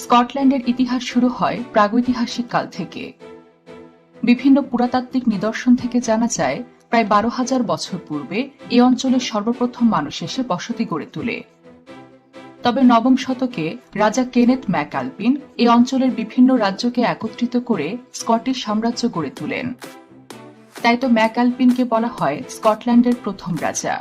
স্কটল্যান্ডের ইতিহাস শুরু হয় প্রাগৈতিহাসিক কাল থেকে। বিভিন্ন পুরাতাত্ত্বিক নিদর্শন থেকে জানা যায়, প্রায় বারো হাজার বছর পূর্বে এই অঞ্চলের সর্বপ্রথম মানুষ এসে বসতি গড়ে তোলে। তবে নবম শতকে রাজা কেনেথ ম্যাকআলপিন এই অঞ্চলের বিভিন্ন রাজ্যকে একত্রিত করে স্কটিশ সাম্রাজ্য গড়ে তোলেন। তাই তো ম্যাকআলপিনকে বলা হয় স্কটল্যান্ডের প্রথম রাজা।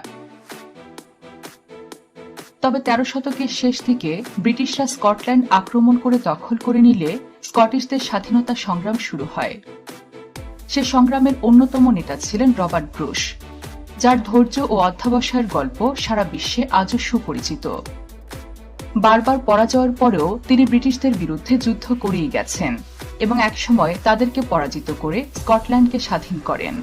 তবে তেরো শতকের শেষ দিকে ব্রিটিশরা স্কটল্যান্ড আক্রমণ করে দখল করে নিলে স্কটিশদের স্বাধীনতা সংগ্রাম শুরু হয়। সে সংগ্রামের অন্যতম নেতা ছিলেন রবার্ট ব্রুশ যার ধৈর্য ও অধ্যাবসায়ের গল্প সারা বিশ্বে আজও সুপরিচিত। বারবার পরাজয়ের পরেও তিনি ব্রিটিশদের বিরুদ্ধে যুদ্ধ করেই গেছেন এবং একসময় তাদেরকে পরাজিত করে স্কটল্যান্ডকে স্বাধীন করেন।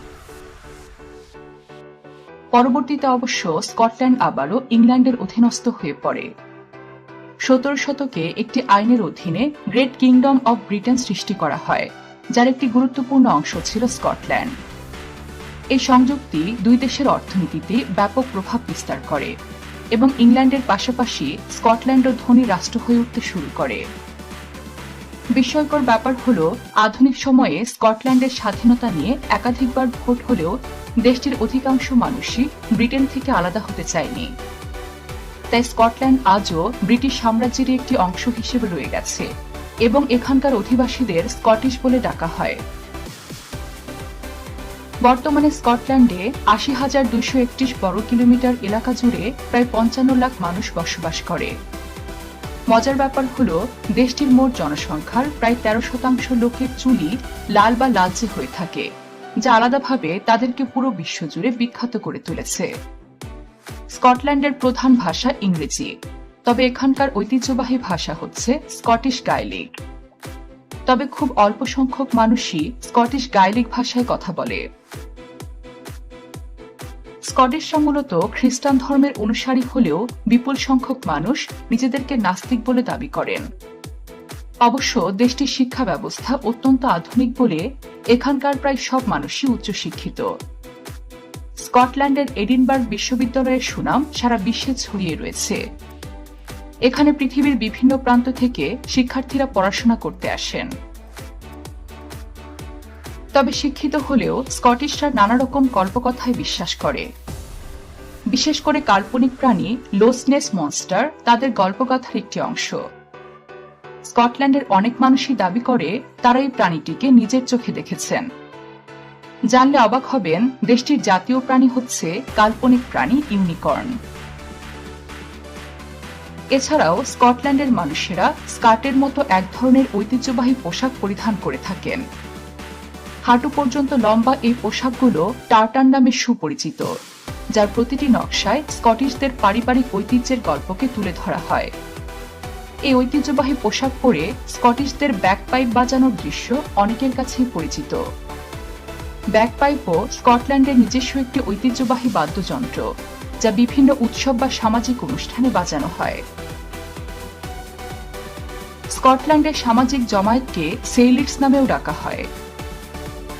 পরবর্তীতে অবশ্য স্কটল্যান্ড আবারও ইংল্যান্ডের অধীনস্থ হয়ে পড়ে। সতেরো শতকে একটি আইনের অধীনে গ্রেট কিংডম অব ব্রিটেন সৃষ্টি করা হয়, যার একটি গুরুত্বপূর্ণ অংশ ছিল স্কটল্যান্ড। এই সংযুক্তি দুই দেশের অর্থনীতিতে ব্যাপক প্রভাব বিস্তার করে এবং ইংল্যান্ডের পাশাপাশি স্কটল্যান্ডও ধনী রাষ্ট্র হয়ে উঠতে শুরু করে। বিস্ময়কর ব্যাপার হল, আধুনিক সময়ে স্কটল্যান্ডের স্বাধীনতা নিয়ে একাধিকবার ভোট হলেও দেশটির অধিকাংশ মানুষই ব্রিটেন থেকে আলাদা হতে চায়নি। তাই স্কটল্যান্ড আজও ব্রিটিশ সাম্রাজ্যেরই একটি অংশ হিসেবে রয়ে গেছে এবং এখানকার অধিবাসীদের স্কটিশ বলে ডাকা হয়। বর্তমানে স্কটল্যান্ডে আশি হাজার দুশো একত্রিশ বর্গ কিলোমিটার এলাকা জুড়ে প্রায় পঞ্চান্ন লাখ মানুষ বসবাস করে। মজার ব্যাপার হল, দেশটির মোট জনসংখ্যার প্রায় তেরো শতাংশ লোকের চুলি লাল বা লালচে হয়ে থাকে। যা আলাদাভাবে তাদেরকে পুরো বিশ্বজুড়ে বিখ্যাত করে তুলেছে। স্কটল্যান্ডের প্রধান ভাষা ইংরেজি, তবে এখানকার ঐতিহ্যবাহী ভাষা হচ্ছে স্কটিশ গাইলিক। তবে খুব অল্প সংখ্যক মানুষই স্কটিশ গাইলিক ভাষায় কথা বলে। স্কটিশরা মূলত খ্রিস্টান ধর্মের অনুসারী হলেও বিপুল সংখ্যক মানুষ নিজেদেরকে নাস্তিক বলে দাবি করেন। অবশ্য দেশটির শিক্ষা ব্যবস্থা অত্যন্ত আধুনিক বলে এখানকার প্রায় সব মানুষই উচ্চশিক্ষিত। স্কটল্যান্ডের এডিনবার্গ বিশ্ববিদ্যালয়ের সুনাম সারা বিশ্বে ছড়িয়ে রয়েছে। এখানে পৃথিবীর বিভিন্ন প্রান্ত থেকে শিক্ষার্থীরা পড়াশোনা করতে আসেন। তবে শিক্ষিত হলেও স্কটিশরা নানা রকম কল্পকথায় বিশ্বাস করে। বিশেষ করে কাল্পনিক প্রাণী লোসনেস মনস্টার তাদের গল্পকথার একটি অংশ। স্কটল্যান্ডের অনেক মানুষই দাবি করে তারা এই প্রাণীটিকে নিজের চোখে দেখেছেন। জানলে অবাক হবেন, দেশটির জাতীয় প্রাণী হচ্ছে কাল্পনিক প্রাণী ইউনিকর্ন। এছাড়াও স্কটল্যান্ডের মানুষেরা স্কার্টের মতো এক ধরনের ঐতিহ্যবাহী পোশাক পরিধান করে থাকেন। হাঁটু পর্যন্ত লম্বা এই পোশাকগুলো টার্টান নামে সুপরিচিত, যার প্রতিটি নকশায় স্কটিশদের পারিবারিক ঐতিহ্যের গল্পকে তুলে ধরা হয়। এই ঐতিহ্যবাহী পোশাক পরে স্কটিশদের ব্যাকপাইপ বাজানোর দৃশ্য অনেকের কাছেই পরিচিত। ব্যাকপাইপও স্কটল্যান্ডের নিজস্ব একটি ঐতিহ্যবাহী বাদ্যযন্ত্র, যা বিভিন্ন উৎসব বা সামাজিক অনুষ্ঠানে বাজানো হয়। স্কটল্যান্ডের সামাজিক জমায়েতকে সেইলিটস নামেও ডাকা হয়।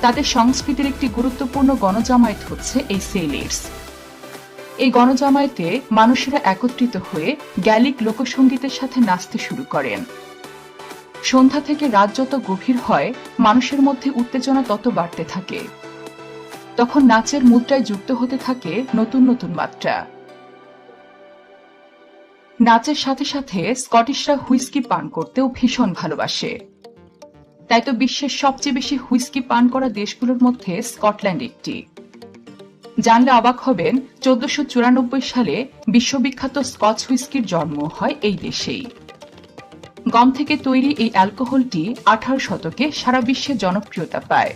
তাদের সংস্কৃতির একটি গুরুত্বপূর্ণ গণজামায়াত হচ্ছে এই সেইলিটস। এই গণজামায়াতে মানুষেরা একত্রিত হয়ে গ্যালিক লোকসঙ্গীতের সাথে নাচতে শুরু করেন। সন্ধ্যা থেকে রাত যত গভীর হয়, মানুষের মধ্যে উত্তেজনা তত বাড়তে থাকে। তখন নাচের মুদ্রায় যুক্ত হতে থাকে নতুন নতুন মাত্রা। নাচের সাথে সাথে স্কটিশরা হুইস্কি পান করতেও ভীষণ ভালোবাসে। তাই তো বিশ্বের সবচেয়ে বেশি হুইস্কি পান করা দেশগুলোর মধ্যে স্কটল্যান্ড একটি। জানলে অবাক হবেন, চোদ্দশো চুরানব্বই সালে বিশ্ববিখ্যাত স্কচ হুইস্কির জন্ম হয় এই দেশেই। গম থেকে তৈরি এই অ্যালকোহলটি আঠারো শতকে সারা বিশ্বে জনপ্রিয়তা পায়।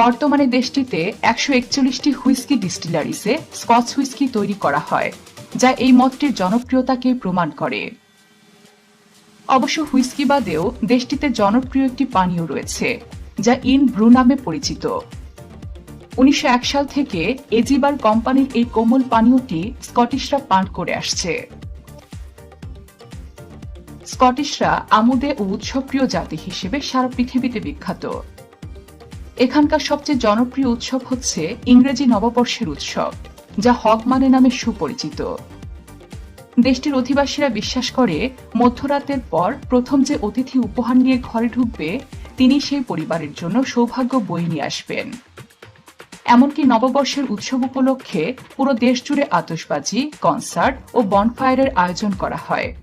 বর্তমানে দেশটিতে একশো একচল্লিশটি হুইস্কি ডিস্টিলারিসে স্কচ হুইস্কি তৈরি করা হয়, যা এই মতটির জনপ্রিয়তাকে প্রমাণ করে। অবশ্য হুইস্কি বাদেও দেশটিতে জনপ্রিয় একটি পানীয় রয়েছে, যা ইন ব্রু নামে পরিচিত। উনিশশো এক সাল থেকে এজিবার কোম্পানির এই কোমল পানীয়টি স্কটিশরা পান করে আসছে। স্কটিশরা আমোদে ও উৎসবপ্রিয় জাতি হিসেবে সারা পৃথিবীতে বিখ্যাত। এখানকার সবচেয়ে জনপ্রিয় উৎসব হচ্ছে ইংরেজি নববর্ষের উৎসব, যা হগমানে নামে সুপরিচিত। দেশটির অধিবাসীরা বিশ্বাস করে, মধ্যরাতের পর প্রথম যে অতিথি উপহার নিয়ে ঘরে ঢুকবে, তিনি সেই পরিবারের জন্য সৌভাগ্য বই নিয়ে আসবেন। এমনকি নববর্ষের উৎসব উপলক্ষে পুরো দেশ জুড়ে আতশবাজি, কনসার্ট ও বনফায়ারের আয়োজন করা হয়।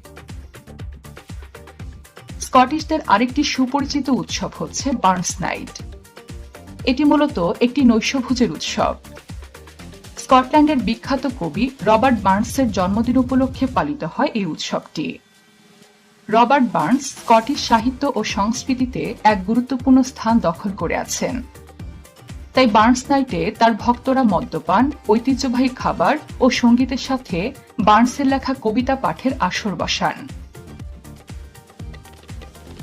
স্কটিশদের আরেকটি সুপরিচিত উৎসব হচ্ছে বার্নস নাইট। এটি মূলত একটি নৈশভোজের উৎসব। স্কটল্যান্ডের বিখ্যাত কবি রবার্ট বার্নসের জন্মদিন উপলক্ষে পালিত হয় এই উৎসবটি। রবার্ট বার্নস স্কটিশ সাহিত্য ও সংস্কৃতিতে এক গুরুত্বপূর্ণ স্থান দখল করে আছেন। তাই বার্নস নাইটে তার ভক্তরা মদ্যপান, ঐতিহ্যবাহী খাবার ও সঙ্গীতের সাথে বার্নসের লেখা কবিতা পাঠের আসর বসান।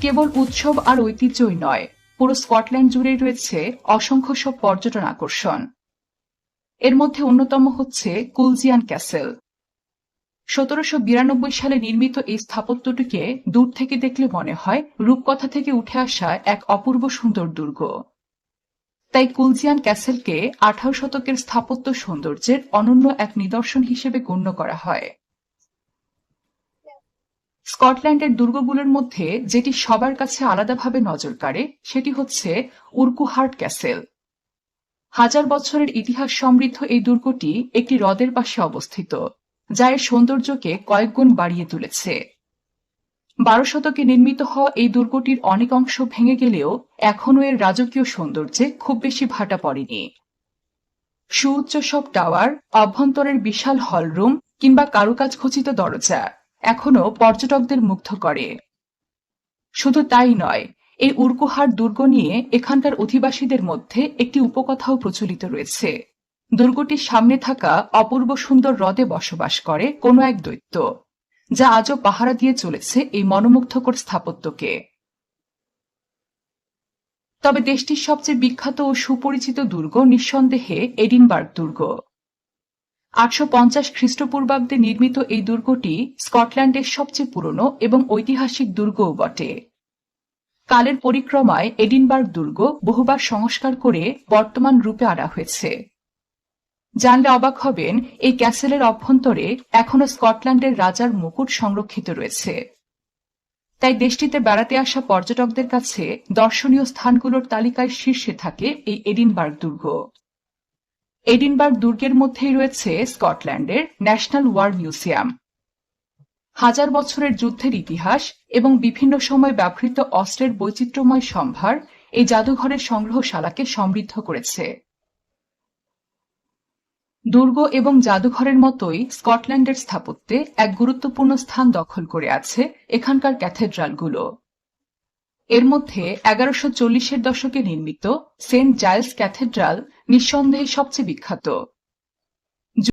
কেবল উৎসব আর ঐতিহ্যই নয়, পুরো স্কটল্যান্ড জুড়ে রয়েছে অসংখ্য সব পর্যটন আকর্ষণ। এর মধ্যে অন্যতম হচ্ছে কুলজিয়ান ক্যাসেল। সতেরোশো বিরানব্বই সালে নির্মিত এই স্থাপত্যটিকে দূর থেকে দেখলে মনে হয় রূপকথা থেকে উঠে আসা এক অপূর্ব সুন্দর দুর্গ। তাই কুলজিয়ান ক্যাসেলকে আঠারো শতকের স্থাপত্য সৌন্দর্যের অনন্য এক নিদর্শন হিসেবে গণ্য করা হয়। স্কটল্যান্ডের দুর্গগুলোর মধ্যে যেটি সবার কাছে আলাদাভাবে নজর কাড়ে, সেটি হচ্ছে উর্কুহার্ট ক্যাসেল। হাজার বছরের ইতিহাস সমৃদ্ধ এই দুর্গটি একটি হ্রদের পাশে অবস্থিত, যা এর সৌন্দর্যকে কয়েকগুণ বাড়িয়ে তুলেছে। বারো শতকে নির্মিত হওয়া এই দুর্গটির অনেক অংশ ভেঙে গেলেও এখনও এর রাজকীয় সৌন্দর্যে খুব বেশি ভাটা পড়েনি। সুউচ্চ সব টাওয়ার, অভ্যন্তরের বিশাল হলরুম কিংবা কারুকাজ খচিত দরজা এখনও পর্যটকদের মুগ্ধ করে। শুধু তাই নয়, এই উর্কুহার দুর্গ নিয়ে এখানকার অধিবাসীদের মধ্যে একটি উপকথাও প্রচলিত রয়েছে। দুর্গটির সামনে থাকা অপূর্ব সুন্দর হ্রদে বসবাস করে কোনো এক দৈত্য। যা আজও পাহারা দিয়ে চলেছে এই মনোমুগ্ধকর স্থাপত্যকে। তবে দেশটির সবচেয়ে বিখ্যাত ও সুপরিচিত দুর্গ নিঃসন্দেহে এডিনবার্গ দুর্গ। আটশো পঞ্চাশ খ্রিস্টপূর্বাব্দে নির্মিত এই দুর্গটি স্কটল্যান্ডের সবচেয়ে পুরনো এবং ঐতিহাসিক দুর্গও বটে। কালের পরিক্রমায় এডিনবার্গ দুর্গ বহুবার সংস্কার করে বর্তমান রূপে আনা হয়েছে। জানলে অবাক হবেন, এই ক্যাসেলের অভ্যন্তরে এখনও স্কটল্যান্ডের রাজার মুকুট সংরক্ষিত রয়েছে। তাই দেশটিতে বেড়াতে আসা পর্যটকদের কাছে দর্শনীয় স্থানগুলোর তালিকায় শীর্ষে থাকে এই এডিনবার্গ দুর্গ। এডিনবার্গ দুর্গের মধ্যেই রয়েছে স্কটল্যান্ডের ন্যাশনাল ওয়ার মিউজিয়াম। হাজার বছরের যুদ্ধের ইতিহাস এবং বিভিন্ন সময় ব্যবহৃত অস্ত্রের বৈচিত্র্যময় সম্ভার এই জাদুঘরের সংগ্রহশালাকে সমৃদ্ধ করেছে। দুর্গ এবং জাদুঘরের মতোই স্কটল্যান্ডের স্থাপত্যে এক গুরুত্বপূর্ণ স্থান দখল করে আছে এখানকার ক্যাথেড্রালগুলো। এর মধ্যে এগারোশো চল্লিশের দশকে নির্মিত সেন্ট জাইলস ক্যাথেড্রাল নিঃসন্দেহে সবচেয়ে বিখ্যাত।